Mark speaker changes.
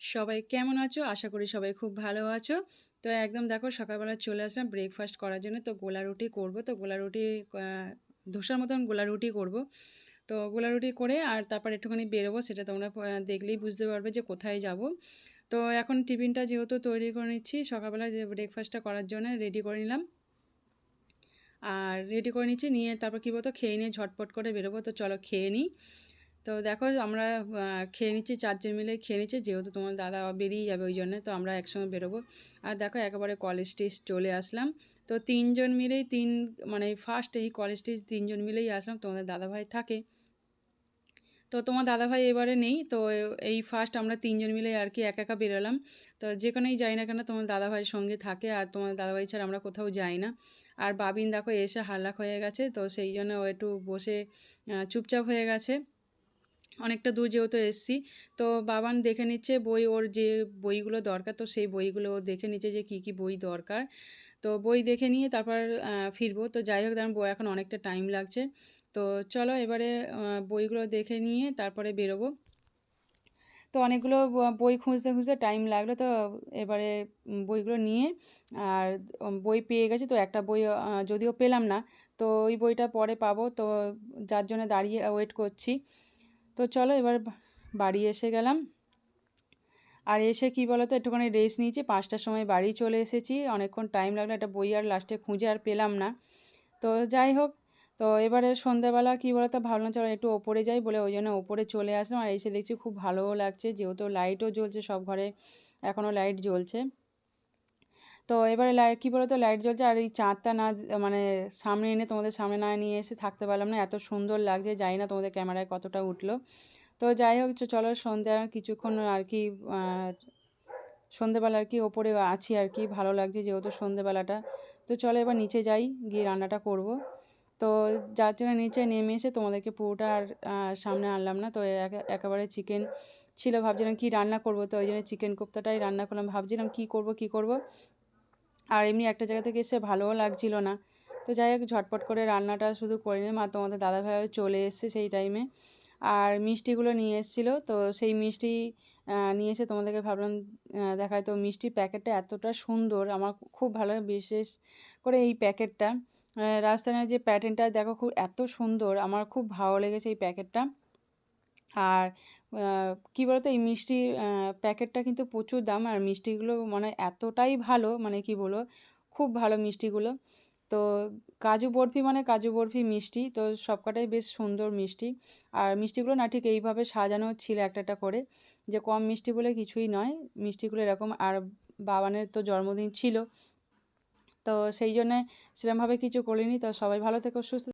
Speaker 1: সবাই কেমন আছো? আশা করি সবাই খুব ভালো আছো। তো একদম দেখো সকালবেলা চলে আসলাম ব্রেকফাস্ট করার জন্য। তো গোলা রুটি করব। তো গোলা রুটি ধোসার মতন গোলা রুটি করব। তো গোলা রুটি করে আর তারপর একটুখানি বেরোবো। সেটা তোমরা দেখলেই বুঝতে পারবে যে কোথায় যাব। তো এখন টিফিনটা যেহেতু তৈরি করে নিচ্ছি, সকালবেলা যে ব্রেকফাস্টটা করার জন্য রেডি করে নিলাম। আর রেডি করে নিচ্ছি, নিয়ে তারপর কী বলতো, খেয়ে নিয়ে ঝটপট করে বেরোবো। তো চলো খেয়ে নিই। তো দেখো, আমরা খেয়ে নিচ্ছি, চারজন মিলে খেয়ে নিচ্ছি। যেহেতু তোমার দাদা বেরিয়ে যাবে ওই জন্যে, তো আমরা একসঙ্গে বেরোবো। আর দেখো, একেবারে কলেজ স্টেজ চলে আসলাম। তো তিনজন মিলেই তিন মানে ফার্স্ট এই কলেজ স্টেজ তিনজন মিলেই আসলাম। তোমাদের দাদাভাই থাকে। তো তোমার দাদাভাই এবারে নেই, তো এই ফার্স্ট আমরা তিনজন মিলে আর কি একা একা বেরোলাম। তো যেখানেই যাই না কেন তোমার দাদাভাইয়ের সঙ্গে থাকে আর তোমার দাদাভাই ছাড়া আমরা কোথাও যাই না। আর বাবিন দেখো এসে হাল্লাক হয়ে গেছে, তো সেই জন্য ও একটু বসে চুপচাপ হয়ে গেছে। অনেকটা দূর যেহেতু এসছি, তো বাবান দেখে নিচ্ছে বই, ওর যে বইগুলো দরকার, তো সেই বইগুলো দেখে নিচ্ছে যে কি কি বই দরকার। তো বই দেখে নিয়ে তারপর ফিরবো। তো যাই হোক কারণ বই এখন অনেকটা টাইম লাগছে। তো চলো এবারে বইগুলো দেখে নিয়ে তারপরে বেরোবো। তো অনেকগুলো বই খুঁজতে খুঁজতে টাইম লাগল, তো এবারে বইগুলো নিয়ে, আর বই পেয়ে গেছি। তো একটা বই যদিও পেলাম না, তো ওই বইটা পরে পাবো। তো যার জন্য দাঁড়িয়ে ওয়েট করছি। তো চলো এবার বাড়ি এসে গেলাম। আর এসে কি বলো তো একটুখানি রেস্ট নিয়েছি। পাঁচটার সময় বাড়ি চলে এসেছি। অনেকক্ষণ টাইম লাগল। একটা বই আর লাস্টে খুঁজে আর পেলাম না। তো যাই হোক তো এবারে সন্ধ্যাবেলা কী বলো তো ভাবলাম চলো একটু ওপরে যাই বলে ওই জন্য ওপরে চলে আসলাম। আর এসে দেখছি খুব ভালোও লাগছে, যেহেতু লাইটও জ্বলছে সব ঘরে, এখনও লাইট জ্বলছে। তো এবারে লাইট, কী বলো তো লাইট জ্বলছে আর এই চাঁদটা না মানে সামনে এনে তোমাদের সামনে না নিয়ে এসে থাকতে পারলাম না, এত সুন্দর লাগছে, জানি না তোমাদের ক্যামেরায় কতটা উঠল। তো যাই হোক চলো সন্ধ্যা কিছুক্ষণ আর কি সন্ধেবেলা আর কি ওপরে আছি আর কি, ভালো লাগছে যেহেতু সন্ধেবেলাটা। তো চলো এবার নিচে যাই, গিয়ে রান্নাটা করব। তো যার জন্য নিচে নেমে এসে তোমাদেরকে পুরোটা আর সামনে আনলাম না। তো একে- একেবারে চিকেন ছিল, ভাবছিলাম কি রান্না করব। তো ওই জন্য চিকেন কোপ্তাটাই রান্না করলাম। ভাবছিলাম কি করব কি করব। আর এমনি একটা জায়গা থেকে এসে ভালোও লাগছিল না। তো যাই হোক, ঝটপট করে রান্নাটা শুধু করে নিলাম। আর তোমাদের দাদাভাইও চলে এসছে সেই টাইমে আর মিষ্টিগুলো নিয়ে এসেছিল। তো সেই মিষ্টি নিয়ে এসে তোমাদেরকে ভাবলাম দেখায় তো মিষ্টির প্যাকেটটা এতটা সুন্দর। আমার খুব ভালো বিশেষ করে এই প্যাকেটটা। রাজস্থানের যে প্যাটার্নটা দেখো খুব এত সুন্দর। আমার খুব ভালো লেগেছে এই প্যাকেটটা আর কি বলতো, এই মিষ্টি প্যাকেটটা কিন্তু প্রচুর দাম। আর মিষ্টিগুলো মানে এতটাই ভালো মানে কি বলব, খুব ভালো মিষ্টিগুলো। তো কাজু বরফি মানে কাজু বরফি মিষ্টি, তো সবকটাই বেশ সুন্দর মিষ্টি। আর মিষ্টিগুলো না ঠিক এইভাবে সাজানো ছিল একটা একটা করে, যে কম মিষ্টি বলে কিছুই নয়। মিষ্টিগুলো এরকম, আর বাবানের তো জন্মদিন ছিল। তো সেই জন্যে সেরকমভাবে কিছু করিনি। তো সবাই ভালো থেকো সুস্থ